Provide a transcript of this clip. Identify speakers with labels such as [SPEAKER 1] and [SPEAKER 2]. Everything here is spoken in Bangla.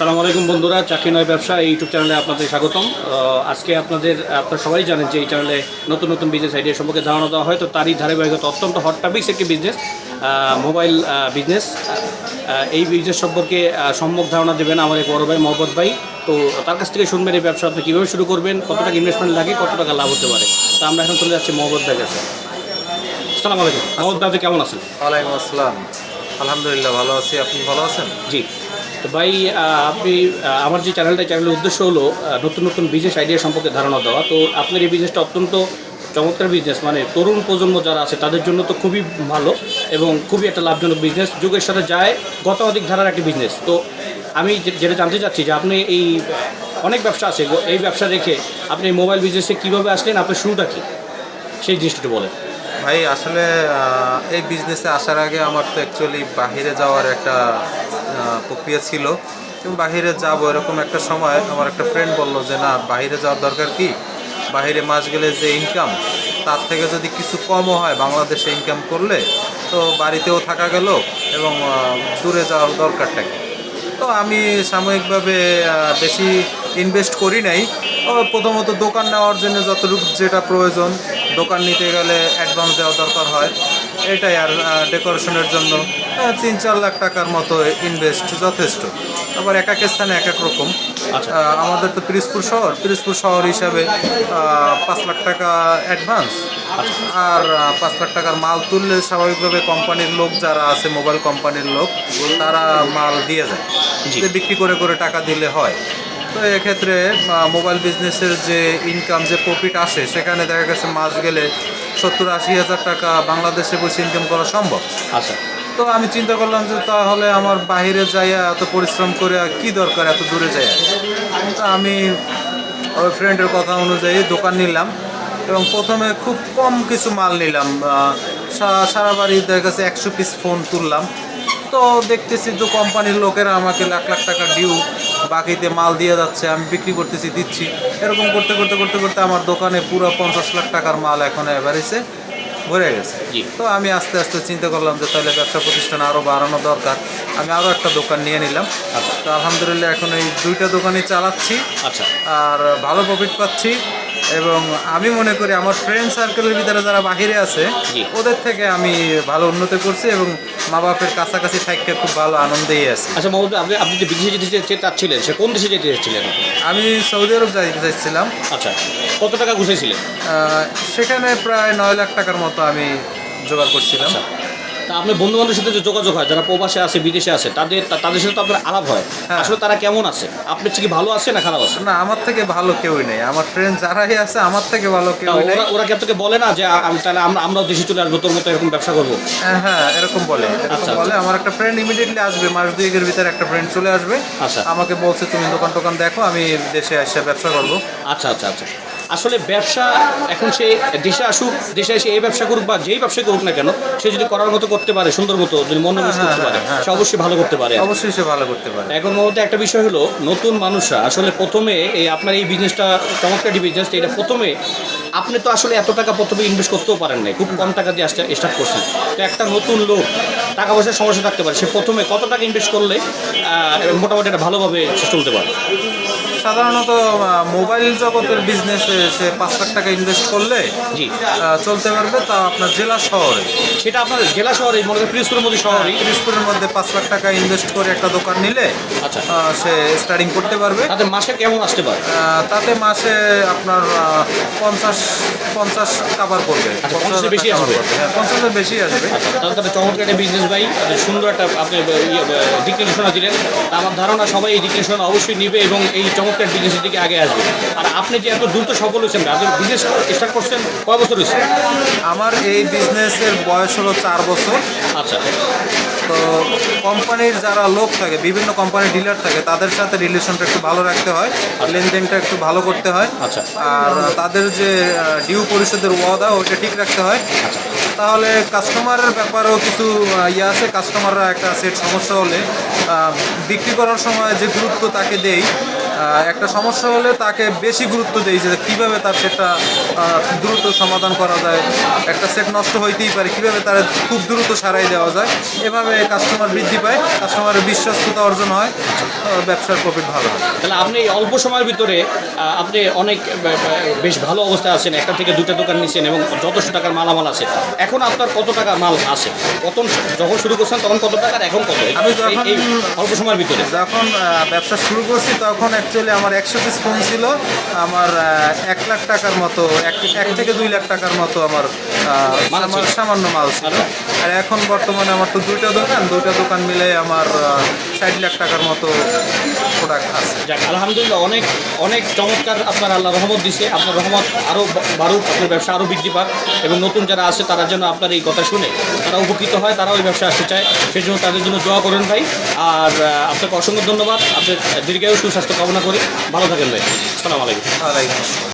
[SPEAKER 1] আসসালামু আলাইকুম বন্ধুরা চাকরি নয় ব্যবসা এই ইউটিউব চ্যানেলে আপনাদের স্বাগতম। আজকে আপনাদের আপনারা সবাই জানেন যে এই চ্যানেলে নতুন নতুন বিজনেস আইডিয়া সম্পর্কে ধারণা দেওয়া হয় তো তারই ধারাবাহিকতা অত্যন্ত হট টপিক্স একটি বিজনেস মোবাইল বিজনেস এই বিজনেস সম্পর্কে সম্যক ধারণা দেবেন আমার এক বড় ভাই মোহাম্মদ ভাই। তো তার কাছ থেকে শুনবেন এই ব্যবসা আপনি কীভাবে শুরু করবেন কত টাকা ইনভেস্টমেন্ট লাগে কত টাকা লাভ হতে পারে। তা আমরা এখন চলে যাচ্ছি মোহাম্মদ ভাইয়ের কাছে। আসসালামু আলাইকুম। মোহাম্মদ ভাই আপনি কেমন আছেন?
[SPEAKER 2] ওয়ালাইকুম আসসালাম। আলহামদুলিল্লাহ ভালো আছি। আপনি ভালো আছেন?
[SPEAKER 1] জি। তো ভাই আপনি আমার যে চ্যানেলটা চ্যানেলের উদ্দেশ্য হলো নতুন নতুন বিজনেস আইডিয়া সম্পর্কে ধারণা দেওয়া। তো আপনার এই বিজনেসটা অত্যন্ত চমৎকার বিজনেস মানে তরুণ প্রজন্ম যারা আছে, তাদের জন্য তো খুবই ভালো এবং খুবই একটা লাভজনক বিজনেস যুগের সাথে যায় গতাধিক ধারার একটি বিজনেস তো আমি যেটা জানতে চাচ্ছি যে আপনি এই অনেক ব্যবসা আছে এই ব্যবসা রেখে আপনি এই মোবাইল বিজনেসে কীভাবে আসলেন? আপনার শুরুটা কী? সেই জিনিসটা বলেন।
[SPEAKER 2] ভাই, আসলে এই বিজনেসে আসার আগে আমার তো অ্যাকচুয়ালি বাহিরে যাওয়ার একটা প্রক্রিয়া ছিল। এবং বাহিরে যাব এরকম একটা সময় আমার একটা ফ্রেন্ড বলল যে, না, বাহিরে যাওয়ার দরকার কি? বাহিরে মাস গেলে যে ইনকাম তার থেকে যদি কিছু কমও হয় বাংলাদেশে ইনকাম করলে, তো বাড়িতেও থাকা গেল এবং দূরে যাওয়ার দরকারটা কি? তো আমি সাময়িকভাবে বেশি ইনভেস্ট করি নাই। প্রথমত দোকান নেওয়ার জন্য যতটুকু যেটা প্রয়োজন, দোকান নিতে গেলে অ্যাডভান্স দেওয়া দরকার হয়। এটাই আর ডেকোরেশনের জন্য তিন চার লাখ টাকার মতো ইনভেস্ট যথেষ্ট। আবার এক এক স্থানে এক এক রকম।
[SPEAKER 1] আচ্ছা।
[SPEAKER 2] আমাদের তো পিরিজপুর শহর। পিরিজপুর শহর হিসাবে পাঁচ লাখ টাকা অ্যাডভান্স আর পাঁচ লাখ টাকার মাল তুললে স্বাভাবিকভাবে কোম্পানির লোক যারা আছে মোবাইল কোম্পানির লোক তারা মাল দিয়ে যায়। বিক্রি করে করে টাকা দিলে হয়। তো এক্ষেত্রে মোবাইল বিজনেসের যে ইনকাম যে প্রফিট আসে সেখানে দেখা গেছে মাস গেলে সত্তর আশি হাজার টাকা বাংলাদেশে বসে ইনকাম করা সম্ভব।
[SPEAKER 1] আচ্ছা।
[SPEAKER 2] তো আমি চিন্তা করলাম যে তাহলে আমার বাইরে যাইয়া এত পরিশ্রম করে আর কি দরকার এত দূরে যাইয়া? তো আমি ওই ফ্রেন্ডের কথা অনুযায়ী দোকান নিলাম এবং প্রথমে খুব কম কিছু মাল নিলাম। সারা বাড়ি দেখা গেছে একশো পিস ফোন তুললাম। তো দেখতেছি তো কোম্পানির লোকেরা আমাকে লাখ লাখ টাকা ডিউ বাকিতে মাল দিয়ে যাচ্ছে আমি বিক্রি করতেছি দিচ্ছি। এরকম করতে করতে করতে করতে আমার দোকানে পুরো পঞ্চাশ লাখ টাকার মাল এখন অ্যাভারেজে ভরে গেছে। তো আমি আস্তে আস্তে চিন্তা করলাম যে তাহলে ব্যবসা প্রতিষ্ঠান আরও বাড়ানো দরকার। আমি আরও একটা দোকান নিয়ে নিলাম।
[SPEAKER 1] আচ্ছা।
[SPEAKER 2] তো আলহামদুলিল্লাহ এখন এই দুইটা দোকানই চালাচ্ছি।
[SPEAKER 1] আচ্ছা।
[SPEAKER 2] আর ভালো প্রফিট পাচ্ছি। এবং আমি মনে করি আমার ফ্রেন্ড সার্কেলের ভিতরে যারা বাহিরে আছে। ওদের থেকে আমি ভালো উন্নতি করছি এবং মা বাপের কাছাকাছি থাকতে খুব ভালো আনন্দেই আছি।
[SPEAKER 1] আচ্ছা মোহাম্মদ আপনি আপনি যে বিদেশে যেতে চাচ্ছিলেন সে কোন দেশে যেতে চাচ্ছিলেন?
[SPEAKER 2] আমি সৌদি আরব যাইতে চাইছিলাম
[SPEAKER 1] আচ্ছা কত টাকা
[SPEAKER 2] আহ, সেখানে প্রায় নয় লাখ টাকার মতো আমি জোগাড় করছিলাম।
[SPEAKER 1] আচ্ছা। তা আপনার বন্ধু বান্ধবের সাথে যে যোগাযোগ হয় যারা প্রবাসে আছে বিদেশে আছে তাদের তাদের সাথে তো আপনার আলাপ হয়।
[SPEAKER 2] হ্যাঁ।
[SPEAKER 1] আসলে তারা কেমন আছে? আপনি কি ভালো আছে না খারাপ আছে?
[SPEAKER 2] না আমার থেকে ভালো কেউই নেই। আমার ফ্রেন্ড যারাই আছে আমার থেকে ভালো কেউ নেই।
[SPEAKER 1] ওরা ওরা কি আপনাকে বলে না যে আমি তাহলে আমরা আমরাও দেশে চলে আসব তোর মতো এরকম ব্যবসা করব?
[SPEAKER 2] হ্যাঁ, হ্যাঁ এরকম বলে
[SPEAKER 1] আচ্ছা,
[SPEAKER 2] বলে। আমার একটা ফ্রেন্ড ইমিডিয়েটলি আসবে মাস দুয়েকের ভিতরে একটা ফ্রেন্ড চলে আসবে।
[SPEAKER 1] আচ্ছা।
[SPEAKER 2] আমাকে বলছে তুমি দোকান টোকান দেখো আমি দেশে এসে ব্যবসা করব।
[SPEAKER 1] আচ্ছা আচ্ছা আচ্ছা। আসলে ব্যবসা এখন সে দেশে আসুক দেশে এসে এই ব্যবসা করুক বা যেই ব্যবসা করুক না কেন সে যদি করার মতো করতে পারে সুন্দর মতো যদি
[SPEAKER 2] হ্যাঁ,
[SPEAKER 1] করতে পারে
[SPEAKER 2] হ্যাঁ, হ্যাঁ।
[SPEAKER 1] সে অবশ্যই ভালো করতে পারে।
[SPEAKER 2] অবশ্যই সে ভালো করতে পারে।
[SPEAKER 1] এখন মধ্যে একটা বিষয় হলো নতুন মানুষরা আসলে প্রথমে এই আপনার এই বিজনেসটা চমৎকার বিজনেস এটা প্রথমে আপনি তো আসলে এত টাকা প্রথমে ইনভেস্ট করতেও পারেন নাই খুব কম টাকা দিয়ে আসতে স্টার্ট করছেন। তো একটা নতুন লোক টাকা পয়সার সমস্যা থাকতে পারে সে প্রথমে কত টাকা ইনভেস্ট করলে মোটামুটি এটা ভালোভাবে চলতে পারে?
[SPEAKER 2] সাধারণত মোবাইল জগতের বিজনেসে সে পাঁচ লাখ টাকা ইনভেস্ট করলে
[SPEAKER 1] জি।
[SPEAKER 2] চলতে পারবে তা আপনার জেলা শহরে।
[SPEAKER 1] সেটা আপনার জেলা শহরে মনে করেন পিরিজপুরের মধ্যে শহরে
[SPEAKER 2] পিরিজপুরের মধ্যে পাঁচ লাখ টাকা ইনভেস্ট করে একটা দোকান নিলে সে স্টার্টিং করতে পারবে।
[SPEAKER 1] তাতে মাসে কেমন আসতে পারে?
[SPEAKER 2] তাতে মাসে আপনার পঞ্চাশ পঞ্চাশ কাভার করবে।
[SPEAKER 1] আচ্ছা, পঞ্চাশের বেশি আসবে?
[SPEAKER 2] হ্যাঁ পঞ্চাশের বেশি আসবে।
[SPEAKER 1] আচ্ছা তাহলে তাহলে চমৎকার একটা বিজনেস ভাই সুন্দর একটা আপনি ইয়ে দিক নির্দেশনা দিলেন। আমার ধারণা সবাই এই নির্দেশনা অবশ্যই নিবে এবং এই চমৎকার বিজনেসের দিকে আগে আসবে। আর আপনি যে এত দ্রুত সফল হয়েছেন আপনি বিজনেস স্টার্ট করছেন কয় বছর হয়েছে?
[SPEAKER 2] আমার এই বিজনেসের বয়স হলো চার বছর।
[SPEAKER 1] আচ্ছা।
[SPEAKER 2] তো কোম্পানির যারা লোক থাকে বিভিন্ন কোম্পানির ডিলার থাকে তাদের সাথে রিলেশনটা একটু ভালো রাখতে হয় লেনদেনটা একটু ভালো করতে হয়।
[SPEAKER 1] আচ্ছা।
[SPEAKER 2] আর তাদের যে ডিউ পরিশোধের ওয়াদা ওটা ঠিক রাখতে হয়।
[SPEAKER 1] আচ্ছা।
[SPEAKER 2] তাহলে কাস্টমারের ব্যাপারেও কিছু ইয়ে আছে। কাস্টমাররা একটা সেট সমস্যা হলে বিক্রি করার সময় যে গুরুত্ব তাকে দেই একটা সমস্যা হলে তাকে বেশি গুরুত্ব দেই যে কীভাবে তার সেটা দ্রুত সমাধান করা যায়। একটা সেট নষ্ট হইতেই পারে কীভাবে তার খুব দ্রুত সারাই দেওয়া যায়। এভাবে কাস্টমার বৃদ্ধি পায় কাস্টমারের বিশ্বস্ততা অর্জন হয় ব্যবসার প্রফিট ভালো হয়।
[SPEAKER 1] তাহলে আপনি এই অল্প সময়ের ভিতরে আপনি অনেক বেশ ভালো অবস্থায় আছেন একটা থেকে দুটা দোকান নিয়েছেন এবং যথেষ্ট টাকার মালামাল আছে। এখন আপনার কত টাকা মাল আছে? প্রথম যখন শুরু করছেন তখন কত টাকার এখন কত?
[SPEAKER 2] আমি যখন-
[SPEAKER 1] অল্প সময়ের ভিতরে।
[SPEAKER 2] যখন ব্যবসা শুরু করছি তখন অ্যাকচুয়ালি আমার একশো পিস ফোন ছিল আমার এক লাখ টাকার মতো এক এক থেকে দুই লাখ টাকার মতো আমার আমার সামান্য মাল ছিল। আর এখন বর্তমানে আমার তো দুইটা দোকান দুইটা দোকান মিলে আমার ষাট লাখ টাকার মতো প্রোডাক্ট আছে।
[SPEAKER 1] যাক আলহামদুলিল্লাহ অনেক অনেক চমৎকার আপনার আল্লাহ রহমত দিছে। আপনার রহমত আরও বাড়ুক আপনার ব্যবসা আরও বৃদ্ধি পাক এবং নতুন যারা আছে তারা যেন আপনার এই কথা শুনে তারা উপকৃত হয় তারা ওই ব্যবসা আসতে চায়। সেই জন্য তাদের জন্য দোয়া করেন ভাই। আর আপনাকে অসংখ্য ধন্যবাদ। আপনার দীর্ঘায়ু সুস্বাস্থ্য কামনা করি। ভালো থাকেন ভাই। আসসালামু আলাইকুম।
[SPEAKER 2] আলাইকুম